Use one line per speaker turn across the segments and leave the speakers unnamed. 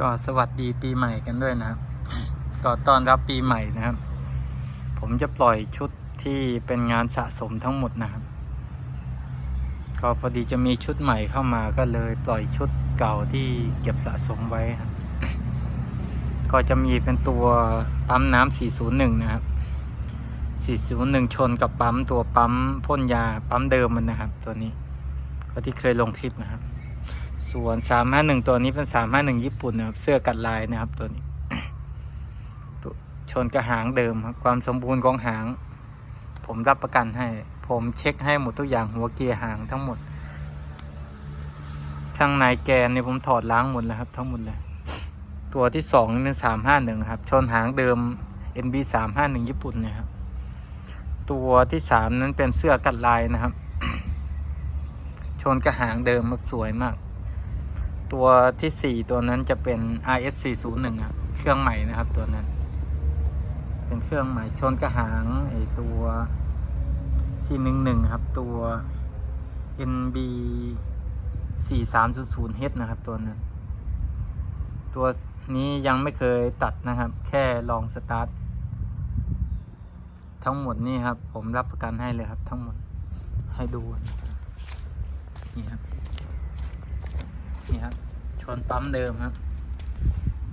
ก็สวัสดีปีใหม่กันด้วยนะครับก็ต้อนรับปีใหม่นะครับ ผมจะปล่อยชุดที่เป็นงานสะสมทั้งหมดนะครับ ก็พอดีจะมีชุดใหม่เข้ามาก็เลยปล่อยชุดเก่าที่เก็บสะสมไว้ครับก็จะมีเป็นตัวปั๊มน้ำ401 นะครับ 401 ชนกับปั๊มตัวปั๊มพ่นยาปั๊มเดิมมันนะครับ ตัวนี้ ก็ที่เคยลงคลิปนะครับ ส่วน351ตัวนี้เป็น351ญี่ปุ่นนะครับ เสื้อกัดลายนะครับตัวนี้ตัวชนกระหางเดิมครับความสมบูรณ์ของหาง ผมรับประกันให้ ผมเช็คให้หมดทุกอย่างหัวเกียร์หางทั้งหมดข้างในแกนเนี่ยผมถอดล้างหมดแล้วครับ ทั้งหมดเลย ตัวที่สองนี่เป็น351ครับ ชนหางเดิม NB 351ญี่ปุ่นนี่ยครับ ตัวที่สามนั้นเป็นเสื้อกัดลายนะครับ ชนกระหางเดิมครับสวยมาก ตัวที่สี่ตัวนั้นจะเป็น RS 401ครับเครื่องใหม่นะครับตัวนั้น เป็นเครื่องใหม่ชนกระหางไอตัว411ครับ ตัว NB 4300H นะครับ ตัวนั้น ตัวนี้ยังไม่เคยตัดนะครับ แค่ลองสตาร์ททั้งหมดนี่ครับ ผมรับประกันให้เลยครับ ทั้งหมดให้ดูนะครับนี่ครับ ชนปั๊มเดิมครับ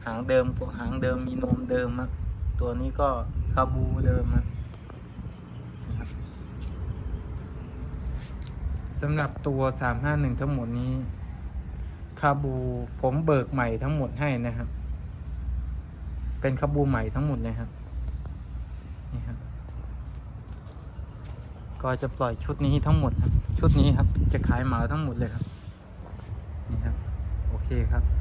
หางเดิมกหางเดิมมีนมเดิมครับตัวนี้ก็คาบูเดิมครับสำหรับตัวสามห้าหนึ่งทั้งหมดนี้ คาบูผมเบิกใหม่ทั้งหมดให้นะครับ เป็นคาบูใหม่ทั้งหมดเลยครับ นี่ครับ ก็จะปล่อยชุดนี้ทั้งหมดครับ ชุดนี้ครับ จะขายเหมาทั้งหมดเลยครับ ครับ